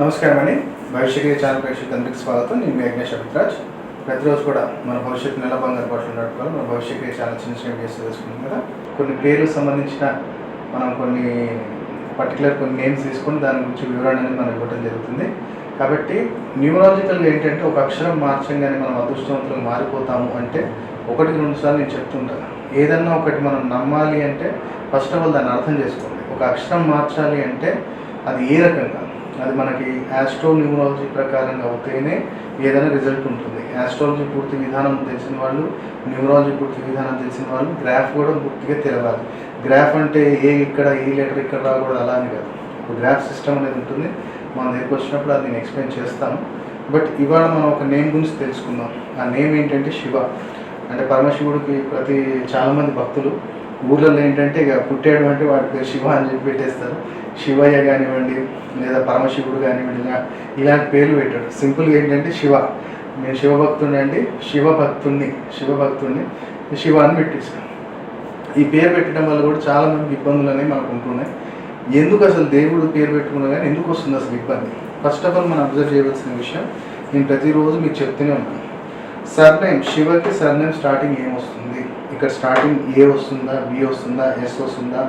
నమస్కారం అండి. భవిష్యత్ ఛానల్ ప్రేక్షకులందరికీ స్వాగతం. నేను మీ యజ్ఞేష్ అభిరాజ్ ప్రతిరోజు కూడా మన భవిష్యత్తు నెల బంగారు పాటలు నడుపుకోవాలి మన భవిష్యత్ చాలా చిన్న చిన్న వీడియోస్ తెలుసుకుంటాం కదా. కొన్ని పేర్లకు సంబంధించిన మనం కొన్ని పర్టికులర్ కొన్ని నేమ్స్ తీసుకొని దాని గురించి వివరణ అనేది మనం ఇవ్వడం జరుగుతుంది. కాబట్టి న్యూమరాలజికల్గా ఏంటంటే ఒక అక్షరం మార్చంగానే మనం అదృష్టవంతులు మారిపోతాము అంటే ఒకటి రెండు సార్లు నేను చెప్తుంటాను ఏదన్నా ఒకటి మనం నమ్మాలి అంటే ఫస్ట్ ఆఫ్ ఆల్ దాన్ని అర్థం చేసుకోండి ఒక అక్షరం మార్చాలి అంటే అది ఏ రకంగా? అది మనకి యాస్ట్రో న్యూమరాలజీ ప్రకారంగా అవుతేనే ఏదైనా రిజల్ట్ ఉంటుంది. యాస్ట్రాలజీ పూర్తి విధానం తెలిసిన వాళ్ళు న్యూమరాలజీ పూర్తి విధానం తెలిసిన వాళ్ళు గ్రాఫ్ కూడా పూర్తిగా తెలవాలి. గ్రాఫ్ అంటే ఏ ఇక్కడ ఏ లెటర్ ఇక్కడ రాకూడదు అలా అని కాదు. ఒక గ్రాఫ్ సిస్టమ్ అనేది ఉంటుంది. మనం దగ్గరికి వచ్చినప్పుడు అది నేను ఎక్స్ప్లెయిన్ చేస్తాను. బట్ ఇవాళ మనం ఒక నేమ్ గురించి తెలుసుకుందాం. ఆ నేమ్ ఏంటంటే శివ. అంటే పరమశివుడికి ప్రతి చాలామంది భక్తులు ఊళ్ళల్లో ఏంటంటే ఇక పుట్టాడు అంటే వాడి పేరు శివ అని చెప్పి పెట్టేస్తారు. శివయ్య కానివ్వండి లేదా పరమశివుడు కానివ్వండి ఇలా ఇలాంటి పేర్లు పెట్టాడు సింపుల్గా ఏంటంటే శివ. నేను శివభక్తుడిని అండి శివభక్తుణ్ణి శివభక్తుణ్ణి శివ అని పెట్టేశాను ఈ పేరు పెట్టడం వల్ల కూడా చాలా మంది ఇబ్బందులు అనేవి మనకు ఉంటున్నాయి. ఎందుకు అసలు దేవుడు పేరు పెట్టుకున్నా కానీ ఎందుకు వస్తుంది అసలు ఇబ్బంది? ఫస్ట్ ఆఫ్ ఆల్ మనం అబ్జర్వ్ చేయవలసిన విషయం నేను ప్రతిరోజు మీకు చెప్తూనే ఉన్నాను. సర్నేమ్ శివకి సర్నేమ్ స్టార్టింగ్ ఏం వస్తుంది ఇక్కడ స్టార్టింగ్ ఏ వస్తుందా బి వస్తుందా ఎస్ వస్తుందా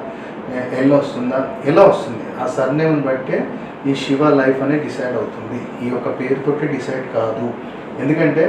ఎల్ వస్తుందా ఎలా వస్తుంది. ఆ సర్నేమ్ని బట్టే ఈ శివ లైఫ్ అనేది డిసైడ్ అవుతుంది. ఈ యొక్క పేరుతోటి డిసైడ్ కాదు. ఎందుకంటే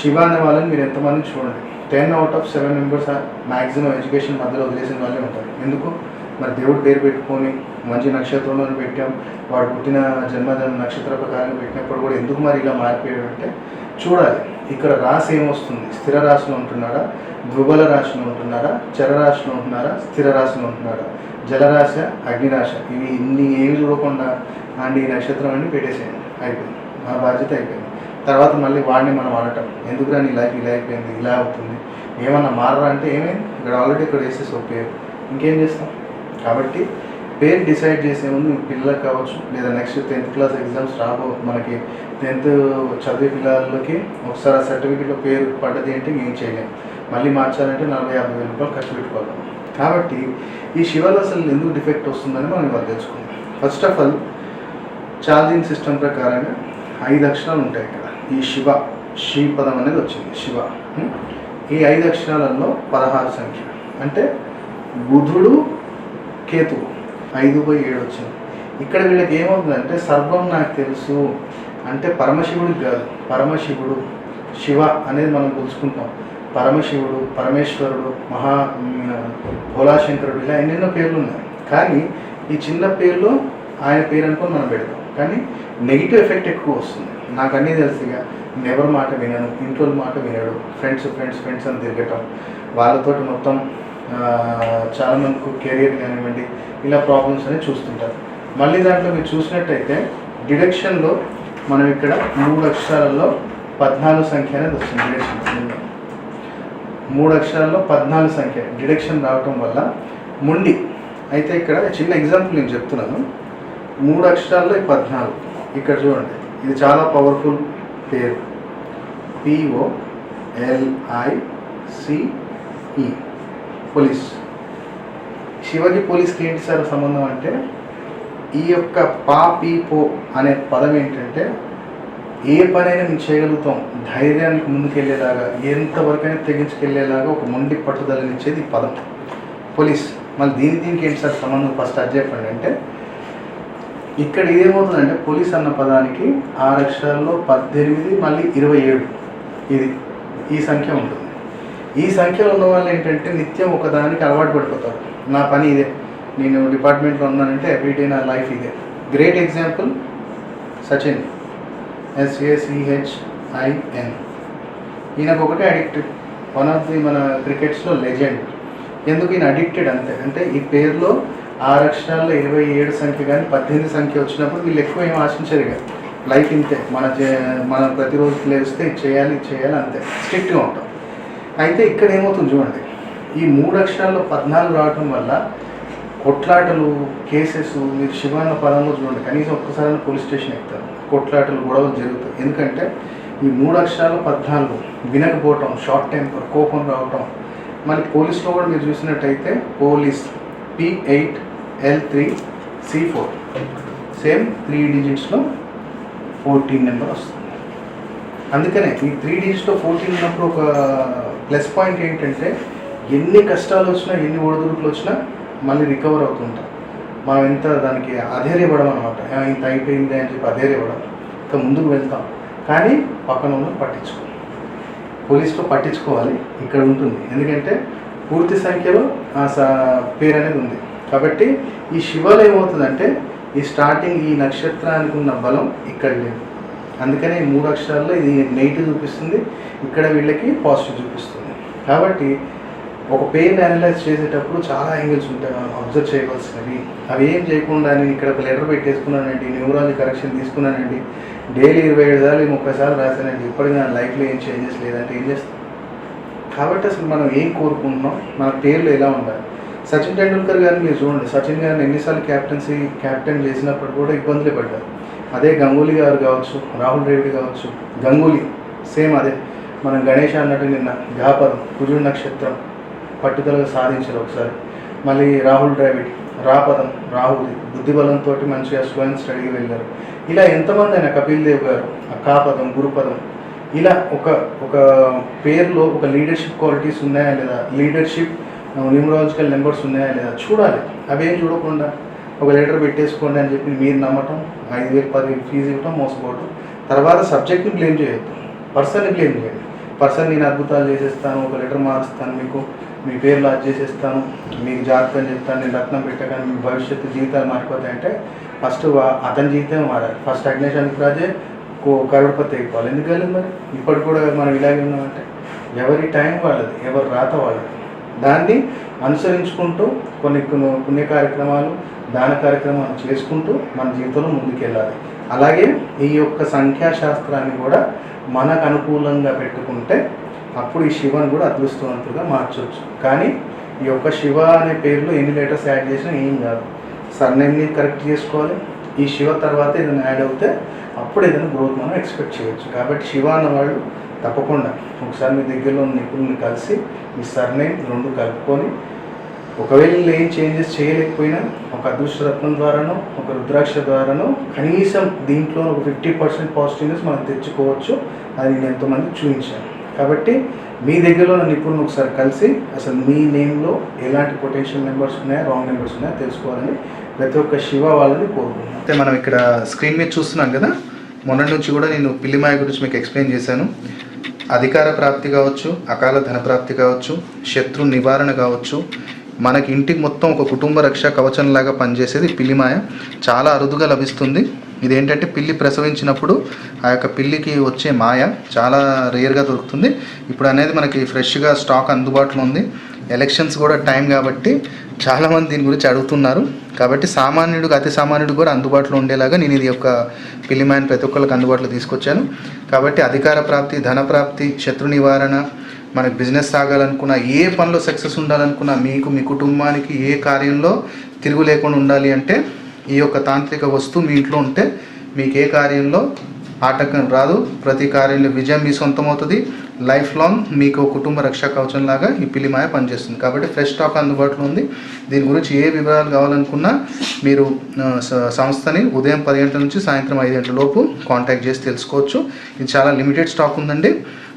శివ అనే వాళ్ళని మీరు ఎంతమంది చూడండి. Ten out of seven members maximum education మధ్యలో వదిలేసిన వాళ్ళే ఉంటారు. ఎందుకు? మరి దేవుడు పేరు పెట్టుకొని మంచి నక్షత్రంలో పెట్టాం. వాడు పుట్టిన జన్మదిన నక్షత్ర ప్రకారం పెట్టినప్పుడు కూడా ఎందుకు మరి ఇలా మారిపోయాడు అంటే చూడాలి. ఇక్కడ రాశి ఏమొస్తుంది? స్థిర రాశిలో ఉంటున్నారా? ధ్రువల రాశిలో ఉంటున్నారా? చర రాశిలో ఉంటున్నారా? స్థిర రాశిలో ఉంటున్నారా? జలరాశ అగ్నిరాశ ఇవి ఇన్ని ఏమి చూడకుండా అండి ఈ నక్షత్రం అని పెట్టేసేయండి. అయిపోయింది. మా బాధ్యత అయిపోయింది. తర్వాత మళ్ళీ వాడిని మనం అనటం ఎందుకురా నీ లైఫ్ ఇలా అయిపోయింది ఇలా అవుతుంది? ఏమన్నా మారరా అంటే ఏమైంది? ఇక్కడ ఆల్రెడీ ఇక్కడ వేసేసి ఒక ఇంకేం చేస్తాం? కాబట్టి పేరు డిసైడ్ చేసే ముందు పిల్లలకు కావచ్చు లేదా నెక్స్ట్ టెన్త్ క్లాస్ ఎగ్జామ్స్ రాబో మనకి టెన్త్ చదివే పిల్లలకి ఒకసారి ఆ సర్టిఫికేట్లో పేరు పడ్డది అంటే ఏం చేయలేం. మళ్ళీ మార్చాలంటే నలభై యాభై వేల రూపాయలు ఖర్చు పెట్టుకోవాలి. కాబట్టి ఈ శివలో అసలు ఎందుకు డిఫెక్ట్ వస్తుందని మనం ఇవాళ తెలుసుకుందాం. First of all charging system ప్రకారంగా ఐదు అక్షరాలు ఉంటాయి ఇక్కడ. ఈ శివ శ్రీ పదం అనేది వచ్చింది. శివ ఈ ఐదు అక్షరాలలో పదహారు సంఖ్య అంటే బుధుడు కేతువు. ఐదు బై ఏడు వచ్చింది ఇక్కడ వీళ్ళకి ఏమవుతుందంటే సర్వం నాకు తెలుసు అంటే పరమశివుడికి కాదు. పరమశివుడు శివ అనేది మనం తెలుసుకుంటాం పరమశివుడు పరమేశ్వరుడు మహా భోలాశంకరుడు ఇలా ఎన్నెన్నో పేర్లు ఉన్నాయి. కానీ ఈ చిన్న పేర్లు ఆయన పేరు అనుకొని మనం పెడతాం. కానీ నెగిటివ్ ఎఫెక్ట్ ఎక్కువ వస్తుంది. నాకు అన్నీ తెలుసు ఇక. నేను ఎవరి మాట వినను. ఇంట్లో మాట వినడు ఫ్రెండ్స్ ఫ్రెండ్స్ ఫ్రెండ్స్ అని తిరగటం. వాళ్ళతోటి మొత్తం చాలామందికి చాలా కెరియర్ కానివ్వండి ఇలా ప్రాబ్లమ్స్ అనేవి చూస్తుంటారు. మళ్ళీ దాంట్లో మీరు చూసినట్టయితే డిడక్షన్లో మనం ఇక్కడ మూడు అక్షరాలలో పద్నాలుగు సంఖ్య అనేది వస్తుంది డిడక్షన్ మూడు అక్షరాల్లో పద్నాలుగు సంఖ్య డిడక్షన్ రావటం వల్ల ముండి. అయితే ఇక్కడ చిన్న ఎగ్జాంపుల్ నేను చెప్తున్నాను. మూడు అక్షరాల్లో పద్నాలుగు. ఇక్కడ చూడండి ఇది చాలా పవర్ఫుల్ పేరు. PO ఎల్ఐసిఈ police. శివజీ పోలీస్కి ఏంటి సార్ సంబంధం అంటే ఈ యొక్క పా పీ పో అనే పదం ఏంటంటే ఏ పనైనా మేము చేయగలుగుతాం. ధైర్యానికి ముందుకెళ్ళేలాగా ఎంతవరకైనా తెగించుకెళ్ళేలాగా ఒక మొండి పట్టుదలనిచ్చేది ఈ పదం. పోలీస్ మళ్ళీ దీని దీనికి ఏంటి సార్ సంబంధం? ఫస్ట్ అది చెప్పండి అంటే ఇక్కడ ఏమవుతుందంటే పోలీస్ అన్న పదానికి ఆరు అక్షరాల్లో పద్దెనిమిది మళ్ళీ ఇరవై ఏడు. ఇది ఈ సంఖ్య ఉంటుంది. ఈ సంఖ్యలో ఉన్న వాళ్ళు ఏంటంటే నిత్యం ఒకదానికి అలవాటు పడిపోతారు. నా పని ఇదే. నేను డిపార్ట్మెంట్లో ఉన్నానంటే ఎవ్రీడే నా లైఫ్ ఇదే. గ్రేట్ ఎగ్జాంపుల్ సచిన్ ఎస్ఏసిహెచ్ఐఎన్ ఈయనకు ఒకటే అడిక్టెడ్ వన్ ఆఫ్ ది మన క్రికెట్స్లో లెజెండ్ ఎందుకు ఈయన అడిక్టెడ్ అంతే? అంటే ఈ పేరులో ఆరు అక్షరాల్లో ఇరవై ఏడు సంఖ్య కానీ పద్దెనిమిది సంఖ్య వచ్చినప్పుడు వీళ్ళు ఎక్కువ ఏం ఆశించరు ఇక. లైఫ్ ఇంతే. మన చే- మనం ప్రతిరోజు లేస్తే ఇది చేయాలి ఇది చేయాలి అంతే. స్ట్రిక్ట్గా ఉంటాం. అయితే ఇక్కడ ఏమవుతుంది చూడండి. ఈ మూడు అక్షరాల్లో పద్నాలుగు రావటం వల్ల కొట్లాటలు కేసెస్ మీరు శివాన్న పదంలో చూడండి. కనీసం ఒక్కసారి పోలీస్ స్టేషన్ ఎక్కుతారు. కొట్లాటలు గొడవలు జరుగుతాయి. ఎందుకంటే ఈ మూడు అక్షరాలు పద్నాలుగు వినకపోవటం షార్ట్ టెంపర్ కోపం రావటం. మళ్ళీ పోలీస్లో కూడా మీరు చూసినట్టయితే police P eight L three C four same three డిజిట్స్లో fourteen number వస్తుంది. అందుకనే ఈ త్రీ డిజిట్స్లో ఫోర్టీన్ ఉన్నప్పుడు ఒక ప్లస్ పాయింట్ ఏంటంటే ఎన్ని కష్టాలు వచ్చినా ఎన్ని ఒడిదుడుకులు వచ్చినా మళ్ళీ రికవర్ అవుతుంటాం. మనం ఎంత దానికి అధైర్యపడం అనమాట ఇంత అయిపోయింది అని చెప్పి అధైర్యపడం ఇంకా ముందుకు వెళ్తాం. కానీ పక్కన ఉన్న పట్టించుకో. పోలీసులో పట్టించుకోవాలి. ఇక్కడ ఉంటుంది. ఎందుకంటే పూర్తి సంఖ్యలో ఆ పేరు అనేది ఉంది. కాబట్టి ఈ శివలో ఏమవుతుందంటే ఈ స్టార్టింగ్ ఈ నక్షత్రానికి ఉన్న బలం ఇక్కడ లేదు. అందుకనే ఈ మూడు అక్షరాల్లో ఇది నెగిటివ్ చూపిస్తుంది ఇక్కడ వీళ్ళకి పాజిటివ్ చూపిస్తుంది. కాబట్టి ఒక పెయిన్ అనలైజ్ చేసేటప్పుడు చాలా యాంగిల్స్ ఉంటాయి మనం అబ్జర్వ్ చేయవలసినవి. అవి ఏం చేయకుండా నేను ఇక్కడ ఒక లెటర్ పెట్టేసుకున్నానండి న్యూరాలజీ కరెక్షన్ తీసుకున్నానండి డైలీ ఇరవై ఏడు సార్లు ముప్పై సార్లు రాశానండి. ఇప్పటికీ నా లైఫ్లో ఏం చేంజెస్ లేదంటే ఏం చేస్తాం? కాబట్టి అసలు మనం ఏం కోరుకుంటున్నాం? మన పేర్లు ఎలా ఉండాలి? సచిన్ టెండూల్కర్ గారిని మీరు చూడండి. సచిన్ గారిని ఎన్నిసార్లు క్యాప్టెన్సీ క్యాప్టెన్ చేసినప్పుడు కూడా ఇబ్బందులే పడ్డారు. అదే గంగూలీ గారు కావచ్చు రాహుల్ ద్రవిడ్ కావచ్చు గంగూలీ సేమ్ అదే. మనం గణేష్ అన్నట్టు నిన్న గాపదం కుజుడు నక్షత్రం పట్టుదలగా సాధించారు ఒకసారి. మళ్ళీ రాహుల్ ద్రావిడ్ రాపదం రాహుల్ బుద్ధిబలంతో మంచిగా స్వయం స్టడీకి వెళ్ళారు. ఇలా ఎంతమంది అయినా కపిల్ దేవ్ గారు ఆ కాపదం గురుపదం ఇలా ఒక ఒక పేరులో ఒక లీడర్షిప్ క్వాలిటీస్ ఉన్నాయా లేదా? లీడర్షిప్ న్యూమరాలజికల్ నెంబర్స్ ఉన్నాయా లేదా? చూడాలి. అవేం చూడకుండా ఒక లెటర్ పెట్టేసుకోండి అని చెప్పి మీరు నమ్మటం ఐదు వేలు పది వేలు ఫీజు ఇవ్వటం మోసపోవటం. తర్వాత సబ్జెక్ట్ని బ్లేమ్ చేయొద్దు. పర్సన్ని బ్లేమ్ చేయండి. పర్సన్ నేను అద్భుతాలు చేసేస్తాను ఒక లెటర్ మారుస్తాను మీకు మీ పేరు లాజ్ చేసేస్తాను మీకు జాతకం చెప్తాను నేను రత్నం పెట్టగానే మీ భవిష్యత్తు జీవితాలు మారిపోతాయంటే ఫస్ట్ అతని జీవితం మారాలి. ఫస్ట్ అగ్నేశానికి రాజే కో కరోడ్పతి అయిపోవాలి. ఎందుకు వెళ్ళింది మరి? ఇప్పటికి కూడా మనం ఇలాగే ఉన్నామంటే ఎవరి టైం వాళ్ళది ఎవరి రాత వాళ్ళది. దాన్ని అనుసరించుకుంటూ కొన్ని కొన్ని పుణ్య కార్యక్రమాలు దాన కార్యక్రమం చేసుకుంటూ మన జీవితంలో ముందుకెళ్ళాలి. అలాగే ఈ యొక్క సంఖ్యాశాస్త్రాన్ని కూడా మనకు అనుకూలంగా పెట్టుకుంటే అప్పుడు ఈ శివను కూడా అదృష్టవంతుగా మార్చవచ్చు కానీ ఈ యొక్క శివ అనే పేరులో ఎన్ని లెటర్స్ యాడ్ చేసినా ఏం కాదు. సర్నేమ్ని కరెక్ట్ చేసుకోవాలి? ఈ శివ తర్వాత ఏదైనా యాడ్ అవుతే అప్పుడు ఏదైనా గ్రోత్ మనం ఎక్స్పెక్ట్ చేయొచ్చు. కాబట్టి శివ అన్నవాళ్ళు తప్పకుండా ఒకసారి మీ దగ్గరలో ఉన్న నిపుణుల్ని కలిసి మీ సర్నేమ్ రెండు కలుపుకొని ఒకవేళ వీళ్ళు ఏం చేంజెస్ చేయలేకపోయినా ఒక అదృష్టరత్నం ద్వారానో ఒక రుద్రాక్ష ద్వారానో కనీసం దీంట్లో ఒక ఫిఫ్టీ పర్సెంట్ పాజిటివ్నెస్ మనం తెచ్చుకోవచ్చు అది నేను ఎంతోమంది చూపించాను. కాబట్టి మీ దగ్గరలో ఉన్న నిపుణులు ఒకసారి కలిసి అసలు మీ నేమ్లో ఎలాంటి పొటెన్షియల్ నెంబర్స్ ఉన్నాయో రాంగ్ నెంబర్స్ ఉన్నాయో తెలుసుకోవాలని ప్రతి ఒక్క శివ వాళ్ళని కోరుకుంటున్నాను. అయితే మనం ఇక్కడ స్క్రీన్ మీద చూస్తున్నాం కదా మొన్నటి నుంచి కూడా నేను పిల్లిమాయ గురించి మీకు ఎక్స్ప్లెయిన్ చేశాను. అధికార ప్రాప్తి కావచ్చు అకాల ధన ప్రాప్తి కావచ్చు శత్రు నివారణ కావచ్చు మనకి ఇంటికి మొత్తం ఒక కుటుంబ రక్ష కవచంలాగా పనిచేసేది పిల్లిమాయ చాలా అరుదుగా లభిస్తుంది. ఇదేంటంటే పిల్లి ప్రసవించినప్పుడు ఆ యొక్క పిల్లికి వచ్చే మాయ చాలా రేర్గా దొరుకుతుంది. ఇప్పుడు అనేది మనకి ఫ్రెష్గా స్టాక్ అందుబాటులో ఉంది. ఎలక్షన్స్ కూడా టైం కాబట్టి చాలామంది దీని గురించి అడుగుతున్నారు. కాబట్టి సామాన్యుడికి అతి సామాన్యుడు కూడా అందుబాటులో ఉండేలాగా నేను ఇది యొక్క పిల్లిమాయని ప్రతి ఒక్కరికి అందుబాటులో తీసుకొచ్చాను. కాబట్టి అధికార ప్రాప్తి ధన ప్రాప్తి శత్రు నివారణ మనకి బిజినెస్ సాగాలనుకున్నా ఏ పనిలో సక్సెస్ ఉండాలనుకున్నా మీకు మీ కుటుంబానికి ఏ కార్యంలో తిరుగు లేకుండా ఉండాలి అంటే ఈ యొక్క తాంత్రిక వస్తువు మీ ఇంట్లో ఉంటే మీకు ఏ కార్యంలో ఆటంకం రాదు ప్రతి కార్యంలో విజయం మీ సొంతం అవుతుంది లైఫ్ లాంగ్ మీకు కుటుంబ రక్షా కవచం లాగా ఈ పిలిమాయ పనిచేస్తుంది. కాబట్టి ఫ్రెష్ స్టాక్ అందుబాటులో ఉంది. దీని గురించి ఏ వివరాలు కావాలనుకున్నా మీరు సంస్థని ఉదయం పది గంటల నుంచి సాయంత్రం ఐదు గంటల లోపు కాంటాక్ట్ చేసి తెలుసుకోవచ్చు. ఇది చాలా లిమిటెడ్ స్టాక్ ఉందండి.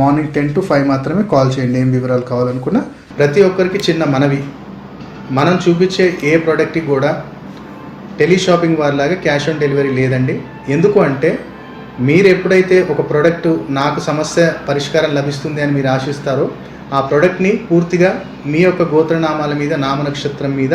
మార్నింగ్ టెన్ టు ఫైవ్ మాత్రమే కాల్ చేయండి. ఏం వివరాలు కావాలనుకున్నా ప్రతి ఒక్కరికి చిన్న మనవి. మనం చూపించే ఏ ప్రోడక్ట్కి కూడా టెలిషాపింగ్ వారిలాగా క్యాష్ ఆన్ డెలివరీ లేదండి. ఎందుకు అంటే మీరు ఎప్పుడైతే ఒక ప్రోడక్ట్ నాకు సమస్య పరిష్కారం లభిస్తుంది అని మీరు ఆశిస్తారో ఆ ప్రోడక్ట్ని పూర్తిగా మీ యొక్క గోత్రనామాల మీద నామ నక్షత్రం మీద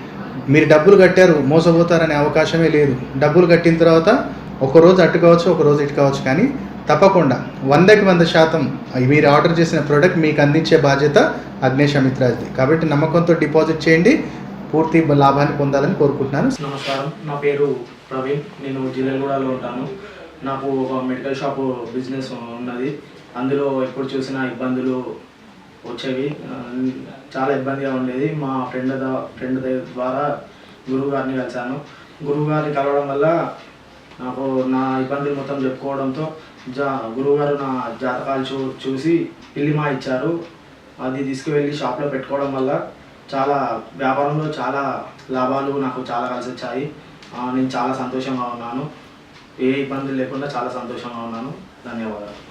మీరు డబ్బులు కట్టారు మోసపోతారనే అవకాశమే లేదు. డబ్బులు కట్టిన తర్వాత ఒక రోజు కావచ్చు ఒక రోజు ఇటు కావచ్చు కానీ తప్పకుండా వందకి వంద శాతం మీరు ఆర్డర్ చేసిన ప్రోడక్ట్ మీకు అందించే బాధ్యత అగ్నేష్ అమిత్రాజ్ది కాబట్టి నమ్మకంతో డిపాజిట్ చేయండి. పూర్తి లాభాన్ని పొందాలని కోరుకుంటున్నాను. నమస్కారం. నా పేరు ప్రవీణ్. నేను జిల్లెగూడలో ఉంటాను. నాకు ఒక మెడికల్ షాప్ బిజినెస్ ఉన్నది. అందులో ఎప్పుడు చూసినా ఇబ్బందులు వచ్చేవి. చాలా ఇబ్బందిగా ఉండేది. మా ఫ్రెండ్ ద- ఫ్రెండ్ ద- ద్వారా గురువు గారిని కలిశాను. గురువు గారిని కలవడం వల్ల నాకు నా ఇబ్బందులు మొత్తం చెప్పుకోవడంతో జా గురువుగారు నా జాతకాలు చూ చూసి పిల్లిమా ఇచ్చారు అది తీసుకువెళ్ళి షాప్లో పెట్టుకోవడం వల్ల చాలా వ్యాపారంలో చాలా లాభాలు నాకు చాలా కలిసి వచ్చాయి. నేను చాలా సంతోషంగా ఉన్నాను. ఏ ఇబ్బందులు లేకుండా చాలా సంతోషంగా ఉన్నాను. ధన్యవాదాలు.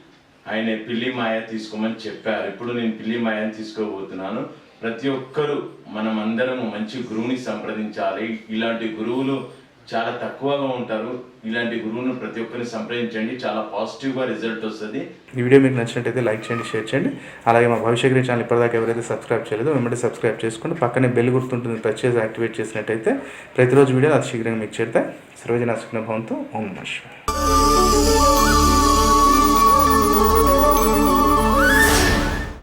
ఆయన పిల్లి మాయ తీసుకోమని చెప్పారు. ఇప్పుడు నేను పిల్లి మాయని తీసుకోబోతున్నాను. ప్రతి ఒక్కరూ మనం అందరము మంచి గురువుని సంప్రదించాలి. ఇలాంటి గురువులు చాలా తక్కువగా ఉంటారు. ఇలాంటి గురువును ప్రతి ఒక్కరిని సంప్రదించండి. చాలా పాజిటివ్గా రిజల్ట్ వస్తుంది. ఈ వీడియో మీకు నచ్చినట్టయితే లైక్ చేయండి షేర్ చేయండి. అలాగే మా భవిష్య ఛానల్ ఇప్పటిదాకా ఎవరైతే సబ్స్క్రైబ్ చేయలేదో వెంబడి సబ్స్క్రైబ్ చేసుకోండి పక్కనే బెల్ గుర్తుంటుంది టచ్ చేసి యాక్టివేట్ చేసినట్టయితే ప్రతిరోజు వీడియో అతి శీఘ్రంగా మీకు చేరుతాయి. సర్వజన సుఖ్న భవంతో. ఓం నమః